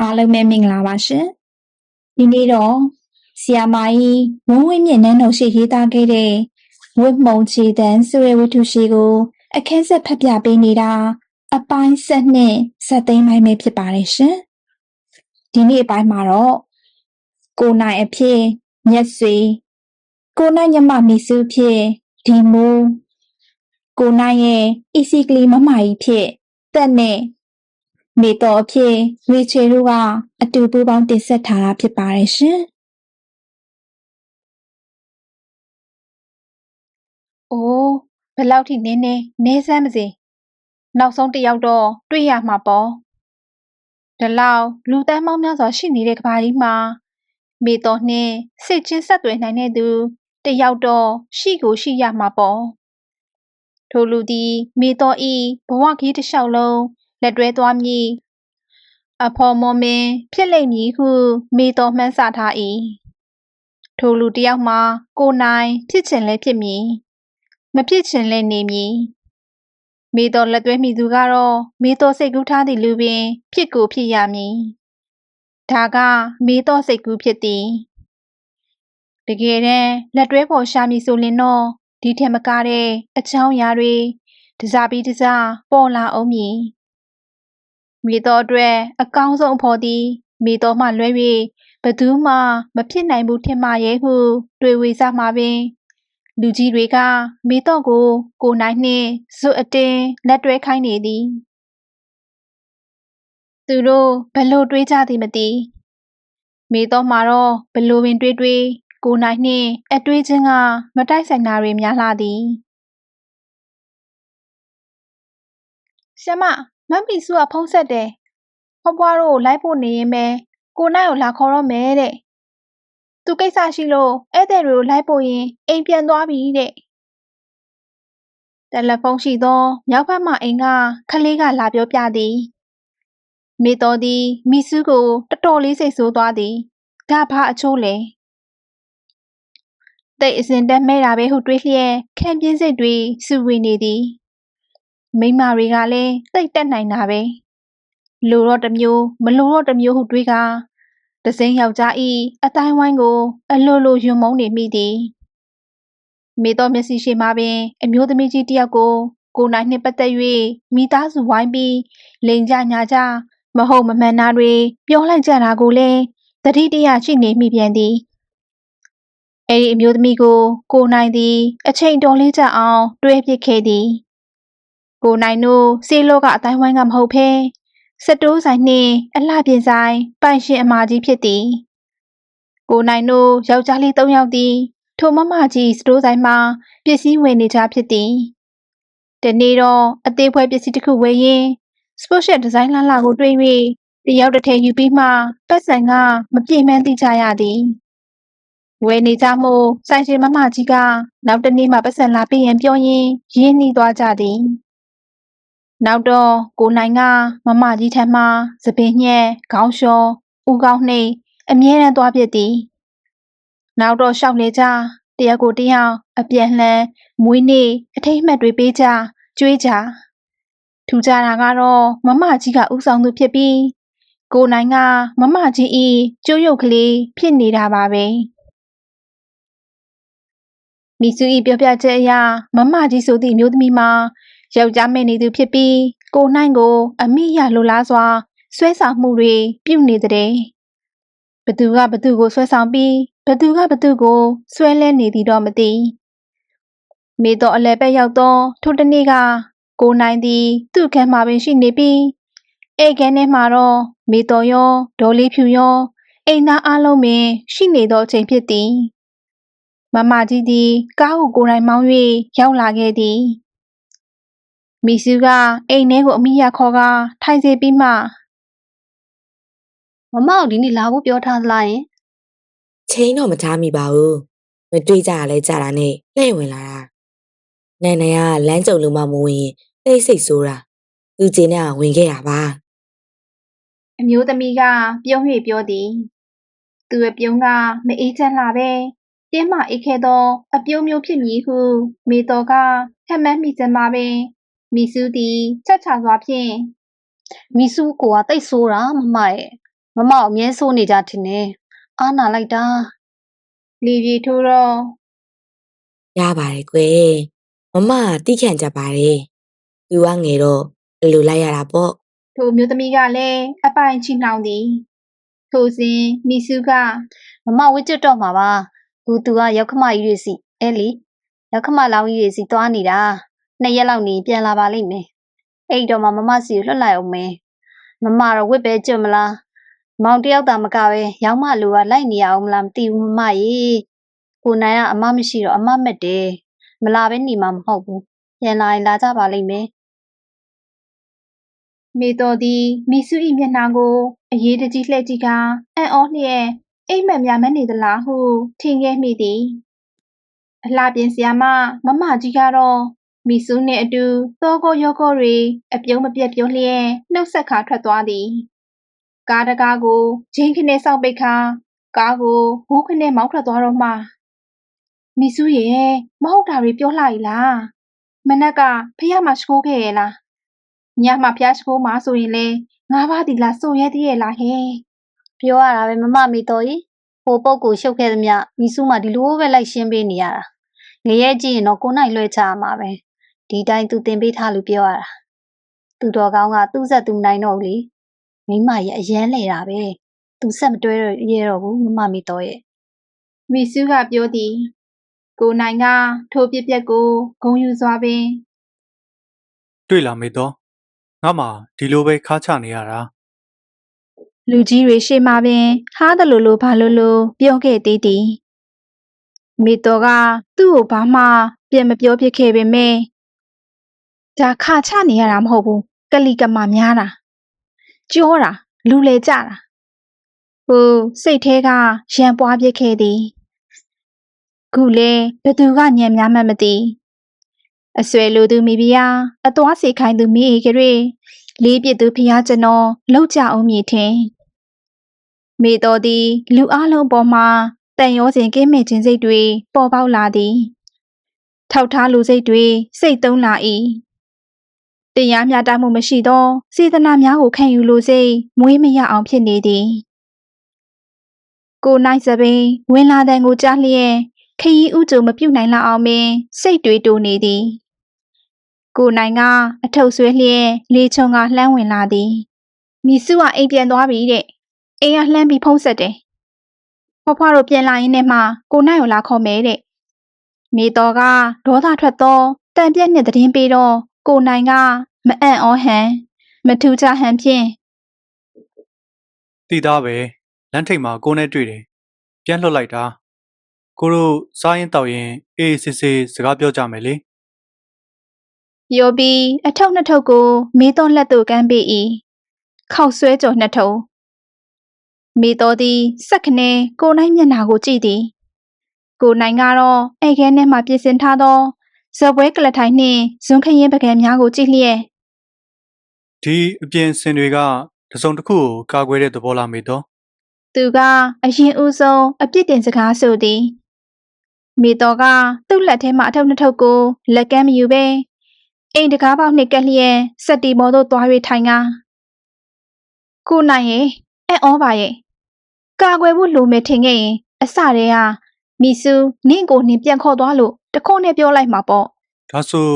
အားလုံးပဲမင်္ဂလာပါရှင်ဒီနေ့တော့ဆီယာမာကြီးဝင်းဝင်းမြင့်နန်းတော်ရှိရေးသားခဲ့တဲ့ဝတ်မုံချီတန်ဆိုရဲဝတ္ထုရှိကိုအခန်းဆက်ဖတ်ပြပေးနေတာအပိုင်းဆက်နဲ့ဆက်သိမ်းပိုင်းပဲဖြစ်ပါတယ်ရှင်ဒီနေ့အပိုင်းမှာတော့ကိုနိုင်အဖြစ်မျက်စွေကိုနိုင်ညမမီစုဖြစ်ဒီမူကိုနိုင်ရဲ့အီစီကလီမမကြီးဖြစ်တက်နဲ့ မေတော်အဖြစ်ဝေချေတို့ကအတူပူးပေါင်းတင်ဆက်ထားတာဖြစ်ပါတယ်ရှင်။အိုးဘယ်လောက်ထိနင်းနေနေစမ်းမစေ။နောက်ဆုံးတစ်ယောက်တော့တွေ့ရမှာပေါ့။ဒီလောက်လူတန်းမောင်းများစွာရှိနေတဲ့ကဘာကြီးမှာမေတော်နှင့်စိတ်ချင်းဆက်သွယ်နိုင်တဲ့သူတစ်ယောက်တော့ရှိကိုရှိရမှာပေါ့။ထိုလူသည် မေတော်ဤဘဝကြီးတစ်လျှောက်လုံး လက်တွဲသွားမည်အဖော်မော်မင်းဖြစ်လိမ့်မည်ဟုမေတော်မှန်းဆထား၏ထိုလူတစ်ယောက်မှာကိုနိုင်ဖြစ်ချင်လဲဖြစ်မည်မဖြစ်ချင်လဲနေမည်မေတော်လက်သွဲမိသူကတော့မေတော်စိတ်ကူးထားသည့်လူပင် ဖြစ်ကိုဖြစ်ရမည်ဒါကမေတော်စိတ်ကူးဖြစ်သည်တကယ်တမ်းလက်တွဲပေါ်ရှာမည်ဆိုရင်တော့ဒီထက်မကားတဲ့အချောင်းအရာတွေတစားပြီးတစားပေါ်လာအောင်မည် မိတော်အတွက်အကောင်းဆုံးအဖို့သည်မိတော်မှလွဲ၍ဘသူမှမဖြစ်နိုင်ဘူးထင်မှရဲ့ဟုတွေဝေစားမှာပင်လူကြီးတွေကမိတော်ကို ကိုနိုင်နှင့်ဇွတ်အတင်းလက်တွဲခိုင်းနေသည်သူတို့ဘလို့တွေးကြသည်မသိမိတော်မှာတော့ဘလို့ပင်တွေးတွေးကိုနိုင်နှင့်အတွေးချင်းကမတိုက်ဆိုင်တာတွေများလာသည်ရှမ မမ်ပီစုကဖုံးဆက်တယ်။ဖွားဖွားတို့ကိုလိုက်ဖို့နေရင်ပဲကိုနိုင်ကိုလာခေါ်တော့မယ်တဲ့။သူကိစ္စရှိလို့ဧည့်သည်တွေကိုလိုက်ဖို့ရင်အိမ်ပြန်သွားပြီတဲ့။တယ်လီဖုန်းရှိသောမြောက်ဘက်မှအိမ်ကခလေးကလာပြောပြသည်။မေတော်သည်မိစုကိုတော်တော်လေးစိတ်ဆိုးသွားသည်။ဒါဘာအချိုးလဲ။တိတ်အစဉ်တက်မဲ့တာပဲဟုတွေးလျက်ခံပြင်းစိတ်တွေစုဝေနေသည်။ မိန်းမတွေကလည်းသိပ်တတ်နိုင်တာပဲလိုတော့တစ်မျိုးမလိုတော့တစ်မျိုးဟုတွေးကတစိမ်းယောက်ျားဤအတိုင်းဝိုင်းကို အလိုလိုယွံမုန်းနေမိသည်မေတော်မျက်စိရှိမှပင် အမျိုးသမီးကြီးတယောက်ကိုကိုနိုင်နှင့်ပတ်သက်၍မိသားစုဝိုင်းပြီးလိန်ကြညာကြမဟုတ်မမှန်တာတွေပြောလိုက်ကြတာကိုလည်းတတိတရရှိနေမိပြန်သည်အဲ့ဒီအမျိုးသမီးကို ကိုနိုင်သည် အချိန်တော်လေးကြအောင် တွေးပစ်ခဲ့သည် ကိုနိုင်တို့စေးလောကအတိုင်းဝိုင်းကမဟုတ်ဖဲစတိုးဆိုင်နှင့်အလှပြင်ဆိုင်ပိုင်ရှင်အမကြီးဖြစ်သည်ကိုနိုင်တို့ယောက်ျားလေး၃ယောက်သည်ထိုမမကြီးစတိုးဆိုင်မှာပစ္စည်းဝယ်နေကြဖြစ်သည်တနေ့တော့အသေးဖွဲပစ္စည်းတစ်ခုဝယ်ရင်းစပို့ရှက်ဒီဇိုင်းလှလှကိုတွေ့၍တယောက်တစ်ထည်ယူပြီးမှပတ်စံကမပြေမှန်းသိကြရသည်ဝယ်နေကြမှုဆိုင်ရှင်မမကြီးကနောက်တနေ့မှပတ်စံလာပေးရန်ပြောရင်းရင်းနှီးသွားကြသည် နောက်တော့ကိုနိုင်ကမမကြီးထံမှစပင်းညက်ခေါင်းလျှောဦးကောင်းနှိပ်အမြဲတမ်းသွားပြစ်သည်နောက်တော့ရှောက်လေကြတယောက်ကိုတယောက်အပြန်လှန်မွေးနေ့အထိတ်မှတ်တွေပေးကြကြွေးကြထူကြတာကတော့မမကြီးကဥဆောင်သူဖြစ်ပြီးကိုနိုင်ကမမကြီးဤကျိုးရုပ်ကလေးဖြစ်နေတာပါပဲမိစုဤပြောပြချက်အရမမကြီးဆိုသည့်မျိုးသမီးမှာ ယောက်ျားမဲ့နေသူဖြစ်ပြီးကိုနိုင်ကို အမိရလိုလားစွာဆွဲဆောင်မှုတွေပြုနေတဲ့ဘသူကဘသူကိုဆွဲဆောင်ပြီးဘသူကဘသူကိုဆွဲလဲနေသည်တော့မသိမိတော့အလဲပဲရောက်သောထိုတနေ့ကကိုနိုင်သည် သူ့ခန်းမှာပင်ရှိနေပြီးအိတ်ခန်းထဲမှာတော့မိတော်ရောဒေါ်လေးဖြူရောအိမ်သားအလုံးပင်ရှိနေသောအချိန်ဖြစ်သည်မမကြီးသည်ကားကိုကိုယ်တိုင်မောင်း၍ရောက်လာခဲ့သည် မိစုကအိမ်ထဲကိုအမိရခေါ်ကထိုင်စေပြီးမှမမောက်ဒီနေ့လာဖို့ပြောထားသလားယင်ချိန်တော့မထားမိပါဘူးမတွေ့ကြရလဲကြတာနဲ့လှည့်ဝင်လာတာနန်နန်ကလမ်းကြုံလို့မှမဝင်ရင်သိစိတ်ဆိုးတာသူကျင်းနဲ့ဝင်ခဲ့တာပါအမျိုးသမီးကပြုံး၍ပြောသည်သူရဲ့ပြုံးကမအေးချမ်းလာပဲတင်းမအိတ်ခဲသောအပြုံးမျိုးဖြစ်မည်ဟုမေတော်ကဟက်မှန်းမိစမ်းပါပင် မီစုသည်ချက်ချစွာဖြင့်မီစုကိုကတိတ်ဆိုးတာမမရဲ့မမကိုအမြဲဆိုးနေကြထင်တယ်အားနာလိုက်တာလေပြေထိုးတော့ရပါတယ်ကွယ်မမကတိခံကြပါတယ်သူကငယ်တော့ဒီလိုလိုက်ရတာပေါ့ထိုအမျိုးသမီးကလည်းအပိုင်ချီနှောင်သည်ထိုစဉ်မိစုကမမဝစ်ကျွတ်တော့မှာပါသူသူကရောက်ခမကြီးတွေစီအဲလီရောက်ခမလောင်းကြီးတွေစီသွားနေတာ နှစ်ရက်လောက်နေပြန်လာပါလိမ့်မယ်အဲ့တော့မှမမစီကိုလွတ်လိုက်အောင်မယ်မမတော့ဝစ်ပဲကျွတ်မလားမောင်တယောက်တာမကပဲရောင်းမလူကလိုက်နေရအောင်မလားမသိဘူးမမရေကိုနိုင်ကအမမရှိတော့အမမက်တယ်မလာပဲနေမှာမဟုတ်ဘူးပြန်လာရင်လာကြပါလိမ့်မယ်မေတော်သည်မိစု၏မျက်နှာကိုအရေးတကြီးလှည့်ကြည့်ကအံ့ဩလျက်အိမ်မက်များမနေသလားဟုထင်ခဲ့မိသည်အလှပြင်စရာမမမကြီးကတော့ မိစုနှင့်အတူသောကောရောကောတွေအပြုံးမပြတ်ပြုံးလျက်နှုတ်ဆက်ခါထွက်သွားသည်ကားတကားကိုဂျင်းခနဲ့စောင့်ပိတ်ခါကားကိုဘူးခနဲ့မောင်းထွက်သွားတော့မှမိစုရဲ့မဟုတ်တာတွေပြောလှ ਈ လားမနက်ကဖះမရှိခိုးခဲ့ရဲ့လားညမှာဖျားရှိခိုးမှာဆိုရင်လေငါးပါးဒီလားစုံရဲသေးရဲ့လားဟဲ့ပြောရတာပဲမမမေတော်ကြီးဟိုပုတ်ကိုရှုပ်ခဲ့သမျှမိစုမှဒီလိုပဲလိုက်ရှင်းပေးနေရတာငရဲကြည့်ရင်တော့ကိုနိုင်လွှဲချရမှာပဲ ဒီတိုင်းသူတင်ပေးထားလို့ပြောရတာသူတော်ကောင်းကသူ့ဆက်သူနိုင်တော့ဘူးလေမိမရဲ့အရန်လေတာပဲသူဆက်မတွဲတော့ရတော့ဘူးမမမေတော်ရဲ့မိစုကပြောသည်ကိုနိုင်ကထိုပြက်ပြက်ကိုဂုံယူစွာပင်တွေ့လာမေတော့ငါမှဒီလိုပဲခါချနေရတာလူကြီးတွေရှေ့မှာပင်ဟားတယ်လို့လို့ဘာလို့လို့ပြောခဲ့သေးသည်မိတော်ကသူ့ကိုဘာမှပြန်မပြောဖြစ်ခဲ့ပေမဲ့ ဒါခါချနေရတာမဟုတ်ဘူးကလိကမာများတာကြောတာလူလေကြတာဟိုစိတ်แท้ကရံပွားပြစ်ခဲ့သည်ခုလေဘသူကညံများမှမသိအဆွဲလိုသူမိဖုရားအသွားစီခိုင်းသူမိအေကရေလေးပြစ်သူဖျားကျွန်တော်လောက်ကြအောင်မြည်ထင်မိတော်သည်လူအလုံးပေါ်မှာတန်ရောစဉ်ကင်းမဲ့ခြင်းစိတ်တွေပေါ်ပေါက်လာသည်ထောက်ထားလူစိတ်တွေစိတ်သုံးလာ၏ တရားမျှတမှုမရှိသောစေတနာများကိုခံယူလိုစိတ်မွေးမရအောင်ဖြစ်နေသည်ကိုနိုင်စပင်ဝင်လာတဲ့ကိုကြားလျက်ခရီးဥကြုံမပြုတ်နိုင်လောက်အောင်ပင်စိတ်တွေတိုးနေသည်ကိုနိုင်ကအထုပ်ဆွဲလျက်လေချုံကလှမ်းဝင်လာသည်မိစုကအိမ်ပြန်သွားပြီတဲ့အိမ်ကလှမ်းပြီးဖုံးဆက်တယ်ဖွားဖွားတို့ပြန်လာရင်းနဲ့မှကိုနိုင်ကိုလာခေါ်မယ်တဲ့မိတော်ကဒေါသထွက်သောတန်ပြက်နဲ့တည်င်းပေးတော့ ကိုနိုင်ကမအံ့ဩဟန်မထူးခြားဟန်ဖြင့်တည်သားပဲလမ်းထိပ်မှာကိုနဲ့တွေ့တယ်ပြန်လွတ်လိုက်တာကိုတို့စားရင်တောက်ရင်အေးအေးဆေးဆေးစကားပြောကြမယ်လေပြောပြီးအထုပ်နှစ်ထုပ်ကိုမေတော်လက်သို့ကမ်းပေး၏ခောက်ဆွဲကြော်နှစ်ထုပ်မေတော်သည်စက်ခနဲကိုနိုင်မျက်နှာကိုကြည့်သည် ကိုနိုင်ကတော့အိတ်ခဲထဲမှပြင်ဆင်ထားသော ဇပွဲကလထိုင်နှင့်ဇွန်းခရင်ပကံများကိုကြည့်လျက်ဒီအပြင်စင်တွေကတစ်စုံတစ်ခုကိုကာကွယ်တဲ့သဘောလားမေတော့သူကအရင်ဦးဆုံးအပြစ်တင်စကားဆိုသည်မေတော်ကသူ့လက်ထဲမှအထုပ်နှစ်ထုပ်ကိုလက်ကမ်းမယူပဲအိမ်တကားပေါက်နှင့်ကက်လျက်စက်တီမော်သို့သွား၍ထိုင်ကကိုနိုင်ရဲ့အံ့ဩပါရဲ့ကာကွယ်ဖို့လိုမယ်ထင်ခဲ့ရင်အစတည်းကမီဆူနင့်ကိုနင်ပြန်ခေါ်သွားလို့ တခုနဲ့ပြောလိုက်မှာပေါ့ဒါဆို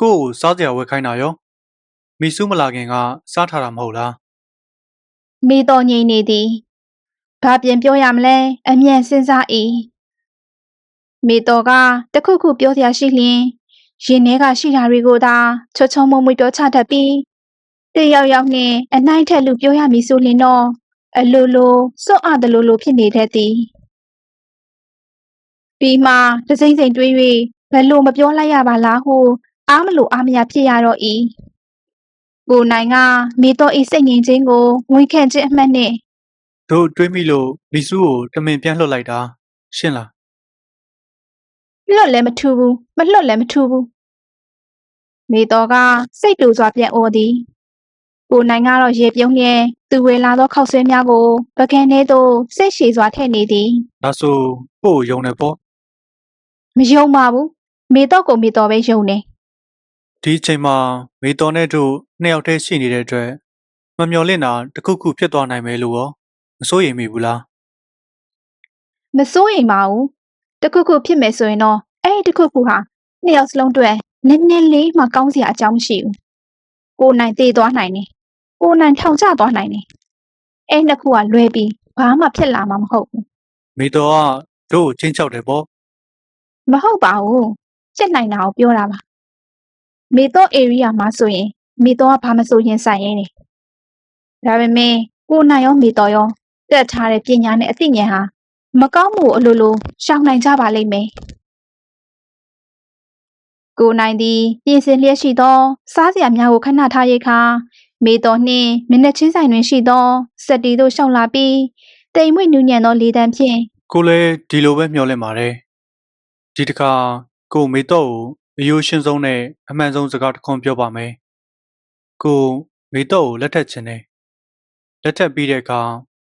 ကို့ကိုစားစရာဝယ်ခိုင်းတာရောမီဆူးမလာခင်ကစားထားတာမဟုတ်လားမေတော်ငိမ့်နေသည်ဘာပြန်ပြောရမလဲအမြန်စဉ်းစား၏မေတော်ကတခုခုပြောစရာရှိလျင်ရင်ထဲကရှိတာတွေကိုသာချောချောမွေ့မွေ့ပြောချတတ်ပြီးတယောက်ယောက်နဲ့အနိုင်ထက်လူပြောရမည်ဆိုလျင်တော့အလိုလိုစွန့်အားတလိုလိုဖြစ်နေတတ်သည် ပြီးမှတစိမ့်စိမ့်တွေး၍ဘယ်လိုမပြောလိုက်ရပါလားဟုအားမလို့အားမရဖြစ်ရတော့၏ကိုနိုင်ကမေတော်၏စိတ်ငြိမ်ခြင်းကိုငွေခံခြင်းအမှတ်နှင့်တို့တွေးမိလို့မီဆူးကိုတမင်ပြန်လွတ်လိုက်တာရှင်းလားလွတ်လည်းမထူဘူးမလွတ်လည်းမထူဘူးမေတော်ကစိတ်တူစွာပြန်အော်သည်ကိုနိုင်ကတော့ရေပြုံးလျက်သူဝေလာသောခောက်ဆွဲများကိုပကံထဲသို့စိတ်ရှည်စွာထည့်နေသည်ဒါဆိုကို့ကိုယုံနေပေါ့ မယုံပါဘူးမေတော်ကိုမေတော်ပဲယုံနေဒီအချိန်မှာမေတော်နဲ့တို့နှစ်ယောက်တည်းရှိနေတဲ့အတွက်မမျော်လင့်တာတစ်ခုခုဖြစ်သွားနိုင်မယ်လို့ရောမစိုးရိမ်မိဘူးလားမစိုးရိမ်ပါဘူးတခုခုဖြစ်မယ်ဆိုရင်တော့အဲ့ဒီတခုခုဟာနှစ်ယောက်စလုံးအတွက်နည်းနည်းလေးမှကောင်းစရာအကြောင်းမရှိဘူးကိုယ်နိုင်တည်သွားနိုင်တယ်ကိုယ်နိုင်ထောင်ကျသွားနိုင်တယ်အဲ့နှစ်ခုကလွဲပြီးဘာမှဖြစ်လာမှာမဟုတ်ဘူးမေတော်ကတို့ကိုချင်းချောက်တယ်ပေါ့ မဟုတ်ပါဘူးဖြစ်နိုင်တာကိုပြောတာပါမေတော့ area မှာဆိုရင်မေတော့ကဘာမဆိုရင်ဆိုင်ရင်းနေဒါပေမဲ့ကိုယ်နိုင်ရောမေတော့ရောတက်ထားတဲ့ပညာနဲ့အသိဉာဏ်ဟာမကောင်းမှုကိုအလိုလိုရှောင်နိုင်ကြပါလိမ့်မယ်ကိုယ်နိုင်သည်ပြင်ဆင်လျက်ရှိသော စားစရာများကိုခဏထားရိတ်ခါမေတော်နှင့်မျက်နှာချင်းဆိုင်တွင်ရှိသောစက်တီတို့ရှောင်လာပြီးတိမ်မွေ့နူးညံ့သောလေတံဖြင့်ကိုလည်းဒီလိုပဲမျှော်လင့်ပါတယ် ဒီတစ်ခါကိုမေတော်ကိုအယိုးရှင်းဆုံးနဲ့အမှန်ဆုံးစကားတစ်ခွန်းပြောပါမယ်ကိုမေတော်ကိုလက်ထပ်ခြင်းနဲ့လက်ထပ်ပြီးတဲ့အခါ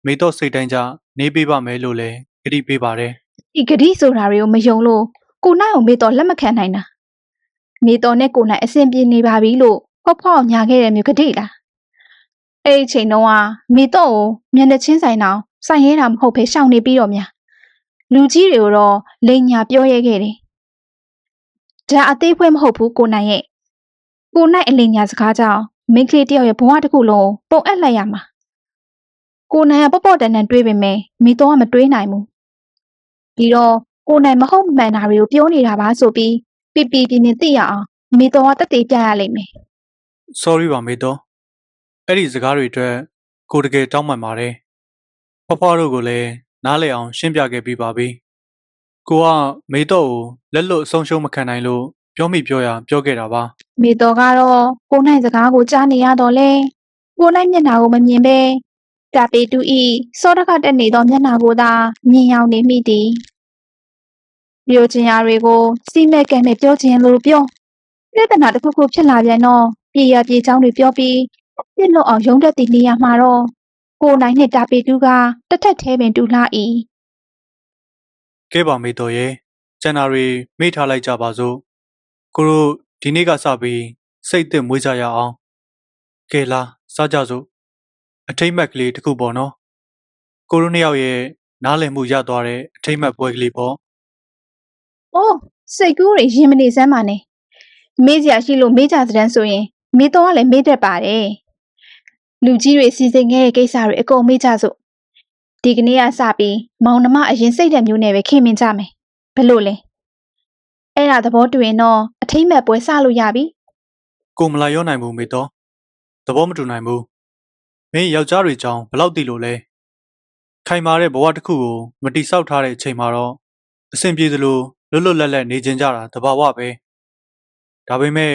မေတော်စိတ်တိုင်းကြနေပေးပါမယ်လို့လည်းကြတိပေးပါတယ်ဒီဂတိဆိုတာတွေကိုမယုံလို့ကိုနိုင်အောင်မေတော်လက်မခံနိုင်တာမေတော်နဲ့ကိုနိုင်အဆင်ပြေနေပါပြီလို့ဖောက်ဖောက်ညာခဲ့တဲ့မျိုးဂတိလားအဲ့ဒီအချိန်တော့ကမေတော်ကိုမျက်နှာချင်းဆိုင်တော့ဆိုင်ရဲတာမဟုတ်ဘဲရှောင်နေပြီးတော့များ လူကြီးတွေကိုတော့လိန်ညာပြောရဲခဲ့တယ်ဒါအသေးဖွဲမဟုတ်ဘူးကိုနိုင်ရဲ့ကိုနိုင်အလိန်ညာစကားကြောင့်မိန်းကလေးတယောက်ရဲ့ဘဝတစ်ခုလုံးကိုပုံအပ်လိုက်ရမှာကိုနိုင်ကပေါ့ပေါ့တန်တန်တွေးပေမဲ့မေတော်ကမတွေးနိုင်ဘူးပြီးတော့ကိုယ်နိုင်မဟုတ်မမှန်တာတွေကိုပြောနေတာပါဆိုပြီးပြပြပြင်းပြင်းသိရအောင်မိတော်ကတက်တည်ပြရလိမ့်မယ် sorry ပါမေတော်အဲ့ဒီစကားတွေအတွက်ကိုတကယ်တောင်းပန်ပါတယ်ဖွားဖွားတို့ကိုလည်း နားလည်အောင် ရှင်းပြခဲ့ပြီးပါပြီကိုကမေတော်ကိုလက်လွတ်အဆုံးရှုံးမခံနိုင်လို့ပြောမိပြောရပြောခဲ့တာပါမိတော်ကတော့ကိုယ်နိုင်စကားကိုကြားနေရတော့လေကိုယ်နိုင်မျက်နှာကိုမမြင်ပဲတာပေတူဤစောတကတက်နေသောမျက်နှာကိုသာမြင်ရောက်နေမိသည်ပြောချင်ရာတွေကိုစီမဲ့ကဲမဲ့ပြောချင်လို့ပြောပြဿနာတစ်ခုခုဖြစ်လာပြန်တော့ပြေရပြေချောင်းတွေပြောပြီးပြစ်လို့အောင်ရုံးတက်တည်နေရမှာတော့ ကိုယ်နိုင်နဲ့တာပေတူကတစ်ထက်သေးပင်တူလာ၏ကဲပါမေတော်ရဲ့ကျန်တာတွေမေ့ထားလိုက်ကြပါစို့ကိုတို့ဒီနေ့ကစပြီးစိတ်သက်မွေးကြရအောင်ကဲလားစားကြစို့အထိမ့်မက်ကလေးတစ်ခုပေါ့နော်ကိုတို့နှစ်ယောက်ရဲ့နားလည်မှုရသွားတဲ့အထိမ့်မက်ပွဲကလေးပေါ့။အိုးစိတ်ကူးတွေရင်မနေစမ်းပါနဲ့။မေးစရာရှိလို့မေးကြတဲ့ဆိုရင်မေးတော့ကလည်းမေးတတ်ပါတယ်။ လူကြီးတွေစီစဉ်ခဲ့တဲ့ကိစ္စတွေအကုန်မေးကြစို့။ဒီကနေ့ကစပြီးမောင်နှမအရင်စိတ်တဲ့မျိုးနဲ့ပဲခင်မင်ကြမယ်။ဘယ်လို့လဲ။အဲ့ဒါသဘောတူရင်တော့အထိမ့်မဲ့ပွဲစလို့ရပြီကိုမလာရောနိုင်ဘူးမေတော်သဘောမတူနိုင်ဘူးမင်းယောက်ျားတွေကြောင်းဘယ်လောက်တိလို့လဲခိုင်မာတဲ့ဘဝတစ်ခုကိုမတိဆောက်ထားတဲ့အချိန်မှာတော့အဆင်ပြေသလိုလွတ်လွတ်လပ်လပ်နေကျင်ကြတာတဘာဝပဲဒါပေမဲ့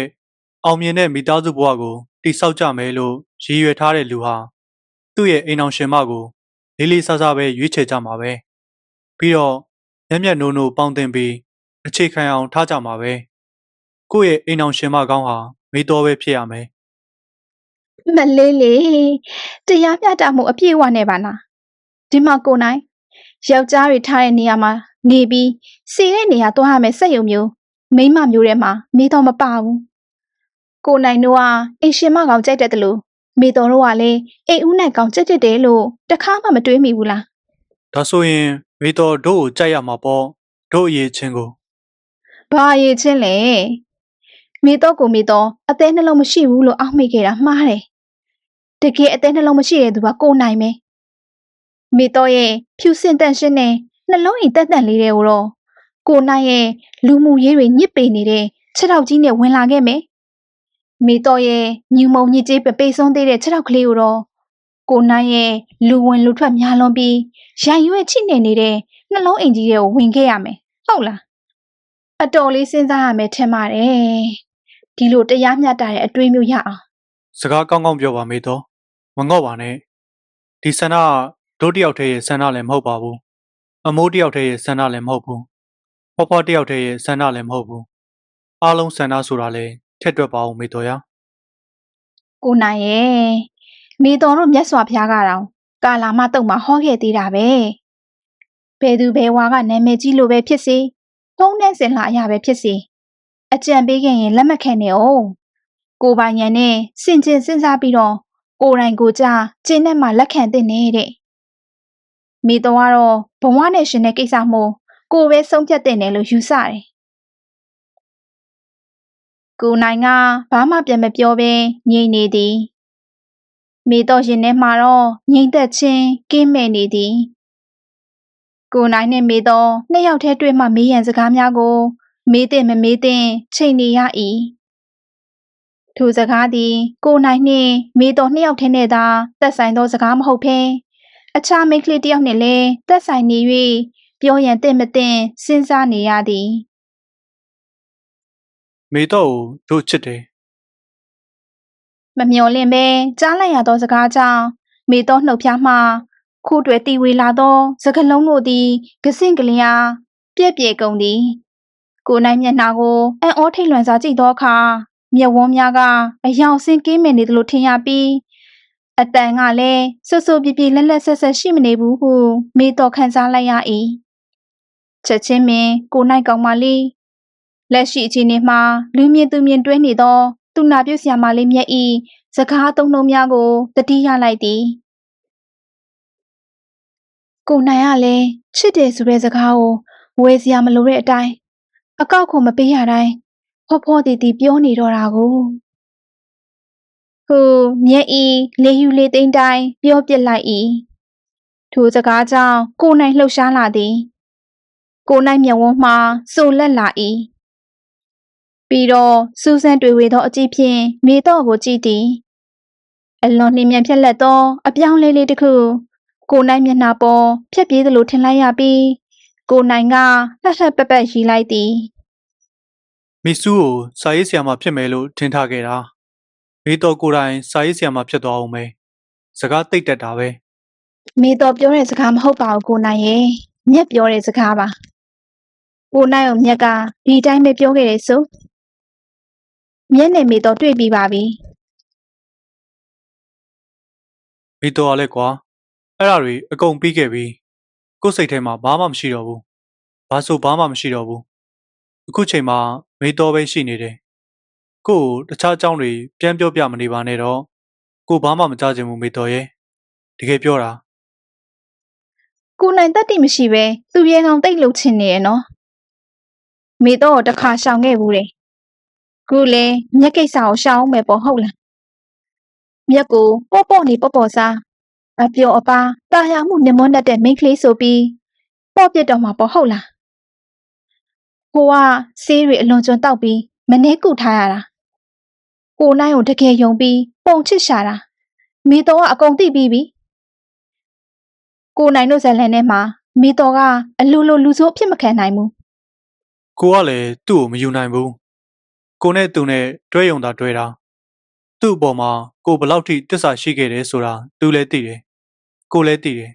အောင်မြင်တဲ့မိသားစုဘဝကို တိဆောက်ကြမယ်လို့ရည်ရွယ်ထားတဲ့လူဟာသူ့ရဲ့အိမ်အောင်ရှင်မကို လေးလေးစားစားပဲရွေးချယ်ကြမှာပဲပြီးတော့မျက်မျက်နိုးနိုးပေါင်းတင်ပြီးအခြေခံအောင်ထားကြမှာပဲကိုယ့်ရဲ့အိမ်အောင်ရှင်မကောင်းဟာမေတော်ပဲဖြစ်ရမယ်။မလေးလေတရားမျှတမှုအပြည့်အဝနဲ့ပါလား။ဒီမှာကိုနိုင်ယောက်ျားတွေထားတဲ့နေရာမှာနေပြီးစီတဲ့နေရာသွားရမယ်စက်ရုံမျိုးမိန်းမမျိုးထဲမှာမေးတော့မပါဘူး။ ကိုနိုင်တို့ကအိမ်ရှင်မကောင်ကြိုက်တတ်တယ်လို့မေတော်တို့ကလည်းအိမ်ဦးနိုင်ကောင်ကြိုက်တတ်တယ်လို့တခါမှမတွေးမိဘူးလားဒါဆိုရင်မေတော်တို့ကိုကြိုက်ရမှာပေါ့တို့အရေးချင်းကို။ဘာရည်ချင်းလဲ။မေတော်ကိုမေတော်အသေးနှလုံးမရှိဘူးလို့အောက်မေ့ခဲ့တာမှားတယ်။တကယ်အသေးနှလုံးမရှိတဲ့သူကကိုနိုင်ပဲ။မေတော်ရဲ့ဖြူစင်တန့်ရှင်းတဲ့နှလုံးအိမ်တက်တန့်လေးတွေကိုတော့ကိုနိုင်ရဲ့လူမှုရေးတွေညစ်ပေနေတဲ့ခြေထောက်ကြီးနဲ့ဝင်လာခဲ့မယ်။ မေတော်ရဲ့ညူမုံညစ်ကြေးပပေဆုံးသေးတဲ့ခြေထောက်ကလေးကိုတော့ကိုနိုင်ရဲ့လူဝင်လူထွက်များလွန်ပြီးရိုင်ရွက်ချိနေနေတဲ့နှလုံးအိမ်ကြီးတွေကိုဝင်ခဲ့ရမယ်။ဟုတ်လား။အတော်လေးစဉ်းစားရမယ်ထင်ပါတယ်။ဒီလိုတရားမျှတတဲ့အတွေးမျိုးရအောင်စကားကောင်းကောင်းပြောပါမေတော်မငေါ့ပါနဲ့ဒီဆန္ဒကတို့တယောက်တည်းရဲ့ဆန္ဒလည်းမဟုတ်ပါဘူးအမိုးတယောက်တည်းရဲ့ဆန္ဒလည်းမဟုတ်ဘူးဖွားဖွားတယောက်တည်းရဲ့ဆန္ဒလည်းမဟုတ်ဘူးအားလုံးဆန္ဒဆိုတာလည်း ထက်တွက်ပါအောင်မေတော်ရကိုနိုင်ရဲ့မိတော်တို့မြတ်စွာဘုရားကတော့ကာလာမတုတ်မှာဟောခဲ့သေးတာပဲဘယ်သူဘယ်ဝါကနာမည်ကြီးလို့ပဲဖြစ်စေထုံးတဲ့စင်လာအရာပဲဖြစ်စေအကြံပေးခဲ့ရင်လက်မခံနဲ့哦ကိုပိုင်ညာနဲ့စင်ကျင်စဉ်းစားပြီးတော့ကိုယ်တိုင်ကိုယ်ကြကျင်းနဲ့မှလက်ခံတဲ့နေတဲ့မိတော်ကတော့ဘဝနဲ့ရှင်တဲ့ကိစ္စမို့ကိုယ်ပဲဆုံးဖြတ်တဲ့နယ်လို့ယူဆတယ် ကိုနိုင်ကဘာမှပြန်မပြောဘဲငြိမ်နေသည်မိတော်ရင်ထဲမှာတော့ငြိမ်သက်ခြင်းကင်းမဲ့နေသည်ကိုနိုင်နဲ့မိတော်နှစ်ယောက်တည်းတွေ့မှမေးရန်စကားများကို မေးတဲ့မမေးတဲ့ချိန်နေရ၏ထိုစကားသည် ကိုနိုင်နှင့်မေတော်နှစ်ယောက်တည်းနဲ့သာသက်ဆိုင်သောစကားမဟုတ်ဘဲအခြားမိန်းကလေးတစ်ယောက်နှင့်လည်းသက်ဆိုင်နေ၍ပြောရန်တင့်မတင်စဉ်းစားနေရသည် မေတော့ကိုတို့ချစ်တယ်မမျော်လင့်ပဲကြားလိုက်ရသောစကားကြောင့်မေတော်နှုတ်ဖျားမှခုတွေတီဝေလာသောစကလုံးတို့သည်ကစင့်ကလျာပြက်ပြေကုန်သည်ကိုနိုင်မျက်နှာကိုအံ့ဩထိတ်လန့်စွာကြည့်သောအခါမျက်ဝန်းများကအယောင်ဆင်းကင်းမြင်နေသလိုထင်ရပြီးအတန်ကလည်းဆွတ်ဆွတ်ပြပြလက်လက်ဆက်ဆက်ရှိမနေဘူးဟုမေတော်ခန်းစားလိုက်ရ၏ချက်ချင်းပင်ကိုနိုင်ကောင်မလေး လက်ရှိအခြေအနေမှာလူမြင်သူမြင်တွဲနေသော သူနာပြုဆရာမလေးမျက်ဤစကားအသုံးနှုန်းများကိုတတိယလိုက်သည်ကိုနိုင်ကလည်းချစ်တယ်ဆိုတဲ့စကားကိုဝယ်စရာမလိုတဲ့အတိုင်းအကောက်ခုမပေးရတိုင်းဖောဖောတီတီပြောနေတော့တာကိုဟိုမျက်ဤလေယူလေသိမ့်တိုင်းပြောပြစ်လိုက်၏ထိုစကားကြောင့်ကိုနိုင်လှုပ်ရှားလာသည် ကိုနိုင်မျက်ဝန်းမှာစိုးလက်လာ၏ ပြီးတော့စူးစမ်းတွေ့ဝေသောအကြည့်ဖြင့်မိတော့ကိုကြည့်သည်အလွန်နှင်းမြန်ဖြက်လက်သောအပြောင်းလဲလေးတစ်ခုကိုနိုင်မျက်နှာပေါ်ဖြက်ပြေးသလိုထင်လိုက်ရပြီးကိုနိုင်ကလှလှပက်ပက်ရီလိုက်သည်မီဆူကိုစာရေးဆရာမဖြစ်မယ်လို့ထင်ထားခဲ့တာမေတော့ကိုယ်တိုင်စာရေးဆရာမဖြစ်သွားအောင်မယ်စကားတိတ်တက်တာပဲမေတော်ပြောတဲ့စကားမဟုတ်ပါဘူးကိုနိုင်ရဲ့မြက်ပြောတဲ့စကားပါကိုနိုင်ကိုမြက်ကဒီတိုင်းပဲပြောခဲ့တယ်ဆို မြက်နဲ့မေတော်တွေ့ပြီးပါပြီမေတော့ကလည်းကွာအဲ့ဒါတွေအကုန်ပြီးခဲ့ပြီကိုယ်စိတ်ထဲမှာဘာမှမရှိတော့ဘူးဘာဆိုဘာမှမရှိတော့ဘူးအခုချိန်မှာမေတော့ပဲရှိနေတယ်ကို့ကိုတခြားအကြောင်းတွေပြန်ပြောပြမနေပါနဲ့တော့ကိုဘာမှမကြားချင်ဘူးမေတော့ရဲ့တကယ်ပြောတာကိုနိုင်တတ်တိမရှိပဲသူရဲကောင်တိတ်လှုပ်ချင်နေရနော်မေတော့တခါရှောင်ခဲ့ဘူးတယ် ခုလေမြက်ကိစ္စကိုရှောင်အောင်မယ်ပေါ့ဟုတ်လားမြက်ကိုပေါ့ပေါ့နေပေါ့ပေါ့စားအပြောအပါတာယာမှုမျက်မွန်းတတ်တဲ့မိန်းကလေးဆိုပြီးပေါ့ပြစ်တော့မှာပေါ့ဟုတ်လားဟိုကဆေးတွေအလွန်ကျွံတောက်ပြီးမနှဲကုထားရတာကိုနိုင်ကိုတကယ်ယုံပြီးပုံချစ်ရှာတာမေတော်ကအကုန်သိပြီးပြီကိုနိုင်တို့ဇလန်ထဲမှာမိတော်ကအလိုလိုလူဆိုးအဖြစ်မခံနိုင်ဘူးကိုကလည်းသူ့ကိုမယူနိုင်ဘူး ကိုနဲ့သူနဲ့တွဲယုံတာတွဲတာသူ့အပေါ်မှာကိုဘယ်လောက်ထိတစ္ဆာရှိခဲ့တယ်ဆိုတာသူလည်းသိတယ်ကိုလည်းသိတယ်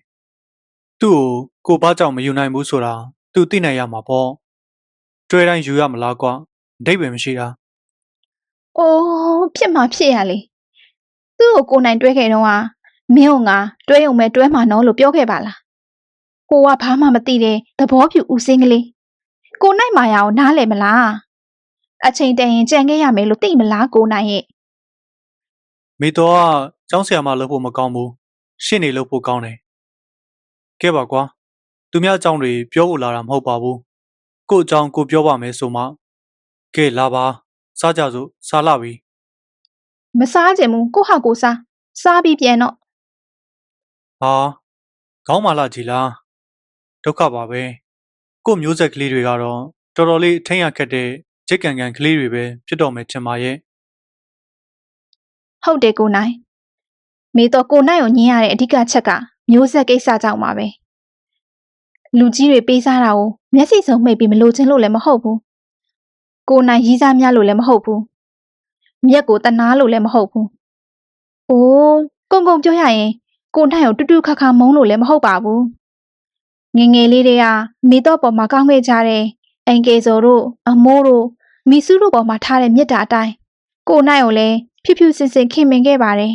သူ့ကိုကိုဘာကြောင့်မယူနိုင်ဘူးဆိုတာသူသိနိုင်ရမှာပေါ့တွဲတိုင်းယူရမလားကွာအဓိပ္ပာယ်မရှိတာ။အိုးဖြစ်မှာဖြစ်ရလေ။သူ့ကိုကိုနိုင်တွဲခဲ့တော့ကမင်းကငါတွဲုံမဲ့တွဲမှာနော်လို့ပြောခဲ့ပါလား။ကိုကဘာမှမသိတဲ့သဘောပြူဦးစင်းကလေး။ကိုနိုင်မာယာကိုနားလည်မလား။ အချိန်တန်ရင်ကြံခဲ့ရမယ်လို့သိမလားကိုနိုင်ရဲ့မိတော့ကကျောင်းဆရာမလုပ်ဖို့မကောင်းဘူးရှင့်နေလုပ်ဖို့ကောင်းတယ်ကဲပါကွာသူများအကြောင်းတွေပြောဖို့လာတာမဟုတ်ပါဘူးကို့အကြောင်းကိုပြောပါမယ်ဆိုမှကဲလာပါစားကြစို့စားလာပြီ။မစားကြဘူးကိုဟာကိုစား။စားပြီးပြန်တော့ဟာခေါင်းမာလာကြီးလားဒုက္ခပါပဲကို့မျိုးဆက်ကလေးတွေကတော့တော်တော်လေးအထင်ရခက်တဲ့ ချစ်ကန်ကန်ကလေးတွေပဲဖြစ်တော့မယ်ထင်ပါရဲ့ဟုတ်တယ်ကိုနိုင်။မိတော့ကိုနိုင်ကိုညင်းရတဲ့အဓိကချက်ကမျိုးဆက်ကိစ္စကြောင့်ပါပဲ။လူကြီးတွေပေးစားတာကိုမျက်စိစုံမှိတ်ပြီးမလို့ချင်းလို့လည်းမဟုတ်ဘူး။ကိုနိုင်ရီးစားများလို့လည်းမဟုတ်ဘူး။မြက်ကိုတနာလို့လည်းမဟုတ်ဘူး။အိုးကုံကုံပြောရရင်ကိုနိုင်ကိုတူတူခါခါမုန်းလို့လည်းမဟုတ်ပါဘူး။ငယ်ငယ်လေးတွေကမိတော့ပေါ်မှာကောင်းခဲ့ကြတဲ့ အင်ကေဇော်တို့အမိုးတို့မီစုတို့ပေါ်မှာထားတဲ့မြစ်တာအတိုင်းကိုနိုင်ကိုလည်းဖြူဖြူစင်စင်ခင်မင်ခဲ့ပါတယ်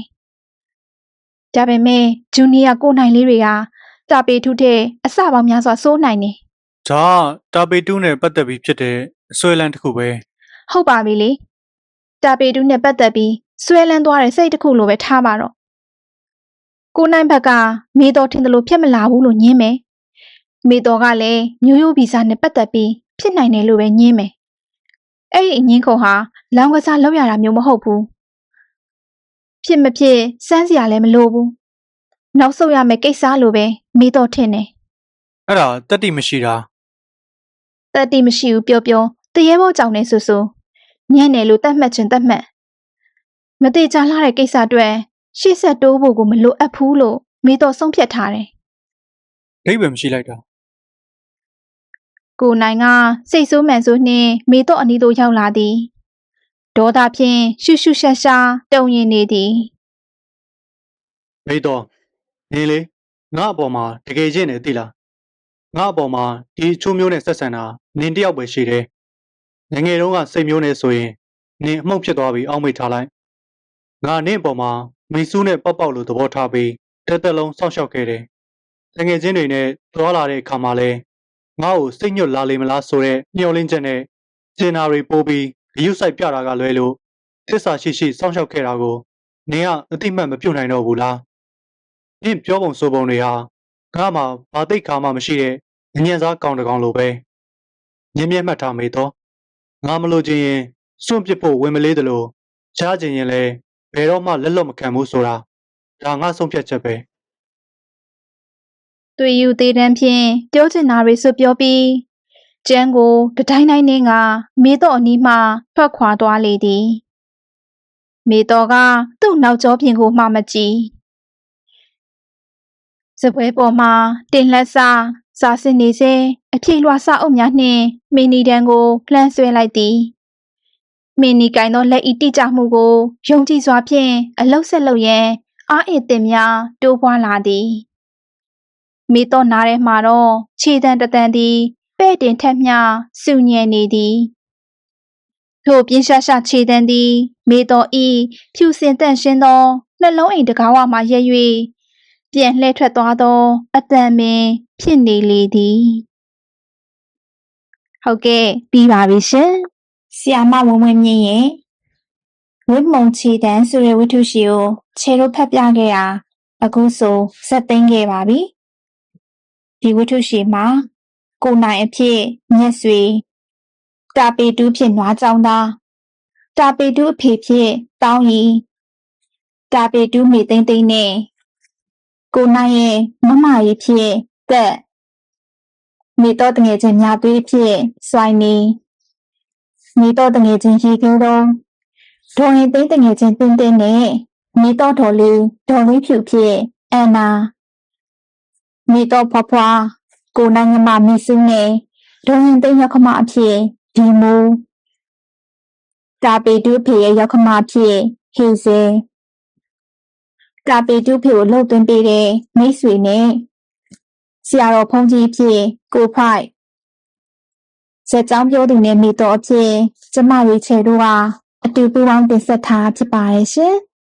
။ဒါပေမဲ့ဂျူနီယာကိုနိုင်လေးတွေကတာပေထုတဲ့အစပေါင်းများစွာစိုးနိုင်နေဒါကတာပေတူးနဲ့ပတ်သက်ပြီးဖြစ်တဲ့အဆွဲလန်းတစ်ခုပဲဟုတ်ပါပြီလေ။တာပေထုနဲ့ပတ်သက်ပြီးဆွဲလန်းသွားတဲ့စိတ်တစ်ခုလိုပဲထားပါတော့ကိုနိုင်ဘက်ကမေတော်ထင်တယ်လို့ဖြစ်မလာဘူးလို့ညင်းမယ်မေတော်ကလည်းမျိုးရိုးဗီဇနဲ့ပတ်သက်ပြီး ဖြစ်နိုင်တယ်လို့ပဲညင်းမယ်အဲ့ဒီအငင်းခုံဟာလောင်ကစားလောက်ရတာမျိုးမဟုတ်ဘူးဖြစ်မဖြစ်စမ်းစရာလည်းမလိုဘူးနောက်ဆုတ်ရမယ့်ကိစ္စလိုပဲမေတော်ထင်တယ်အဲ့ဒါတက်တိမရှိတာတက်တိမရှိဘူးပြောပြောတရေဘောကြောင့်နေဆူဆူညံ့တယ်လို့တတ်မှတ်ခြင်းတတ်မှတ်မတိကြလာတဲ့ကိစ္စအတွက်ရှေ့ဆက်တိုးဖို့ကိုမလိုအပ်ဘူးလို့မေတော်ဆုံးဖြတ်ထားတယ်ဒိဗယ်မရှိလိုက်တာ ကိုနိုင်ကစိတ်ဆိုးမှန်ဆိုးနှင့်မေတော့အနီးသို့ရောက်လာသည်ဒေါသဖြင့်ရှုရှုရှာရှာတုံရင်နေသည်မေတော်နေလေငါအပေါ်မှာတကယ်ချင်းနေသိလားငါအပေါ်မှာဒီအချိုးမျိုးနဲ့ဆက်ဆံတာနင်တယောက်ပဲရှိတယ်ငယ်ငယ်တုန်းကစိတ်မျိုးနဲ့ဆိုရင်နင်အမှုန့်ဖြစ်သွားပြီအောက်မေ့ထားလိုက်ငါနင့်အပေါ်မှာမိဆူးနဲ့ပောက်ပေါက်လို့သဘောထားပြီးတက်တက်လုံးစောင့်ရှောက်ခဲ့တယ်တငယ်ချင်းတွေနဲ့သွားလာတဲ့အခါမှာလဲ ငါ့ကိုစိတ်ညွတ်လာလေမလားဆိုတဲ့မျှော်လင့်ချက်နဲ့ကျင်နာတွေပိုးပြီးဂရုစိုက်ပြတာကလွဲလို့သစ္စာရှိရှိစောင့်ရှောက်ခဲ့တာကိုနင်ကအတိမတ်မပြုတ်နိုင်တော့ဘူးလား။နင့်ပြောပုံဆိုပုံတွေဟာငါမှဘာသိခါမှမရှိတဲ့ညဉ့်စားကောင်တစ်ကောင်လိုပဲ။ညင်မြက်မှတ်ထားမေတော့ငါမလို့ချင်းရင်စွန့်ပစ်ဖို့ဝင်မလေးသလိုချားချင်းရင်လည်းဘယ်တော့မှလက်လွတ်မခံဘူးဆိုတာဒါငါဆုံးဖြတ်ချက်ပဲ တွေ့ယူသေးတမ်းဖြင့်ပြောချင်တာတွေဆိုပြောပြီးကျန်းကိုတတိုင်းတိုင်းနဲ့ကမေတော့အနီးမှထွက်ခွာသွားလေသည်မေတော့ကသူ့နောက်ကျောပြင်ကိုမှမကြည့်စပွဲပေါ်မှာတင်လက်စာစာစင်နေစေအဖြေလွှာစာအုပ်များနှင့်မင်းနီတန်ကိုလှမ်းဆွဲလိုက်သည်မင်းနီကင်သောလက်ဤတိကျမှုကိုယုံကြည်စွာဖြင့်အလုတ်ဆက်လုပ်ရန်အားအင်တင်များတိုးပွားလာသည် မိတော့နားထဲမှာတော့ခြေတံတတန်သည်ပဲ့တင်ထက်မျှစုညံနေသည်ထို့ပြင်းရှာရှာခြေတံသည်မေတော်ဤဖြူစင်တန့်ရှင်းသောနှလုံးအိမ်တကားဝမှရက်၍ပြန်လှည့်ထွက်သွားသောအတန်ပင်ဖြစ်နေလေသည်ဟုတ်ကဲ့ပြီးပါပြီရှင်ဆီယာမဝင်းဝင်းမြင့်ရဲ့ဝိမုံချီတန်းဆိုတဲ့ဝိထုရှိကိုခြေလို့ဖတ်ပြခဲ့တာအခုဆိုစက်သိမ်းခဲ့ပါပြီ ဒီဝိထုရှိမှာကိုနိုင်အဖြစ်မျက်ဆွေတာပေတူးဖြစ်နွားကြောင်းသားတာပေတူးအဖေဖြစ်တောင်းရီတာပေတူးမိသိမ့်သိမ့်နဲ့ကိုနိုင်ရဲ့မမကြီးဖြစ်သက်မိတော့တငယ်ချင်းများသွေးဖြစ်စွိုင်းနေမိတော့တငယ်ချင်းရှိသေးတော့ဒေါ်ရင်သိန်းတငယ်ချင်းတင်းတင်းနဲ့မိတော့တော်လေးဒေါ်လေးဖြူဖြစ်အန်နာ မိတော့ဖွားဖွားကိုနိုင်ငမမီစုနဲ့ဒေါ်ရင်သိန်းရောက်ခမအဖြစ်ဒီမူတာပေတူဖေရဲ့ရောက်ခမအဖြစ်ဟေးစေတာပေတူဖေကိုလှုပ်သွင်းပေးတဲ့မိတ်ဆွေနဲ့ဆရာတော်ဖုန်းကြီးဖြစ်ကိုဖိုက်ဇက်ကြောင်းပြောသူနဲ့မိတော့အဖြစ်ကျမရွေးချယ်တို့ဟာအတူပူးပေါင်းတင်ဆက်ထားဖြစ်ပါရဲ့ရှင်။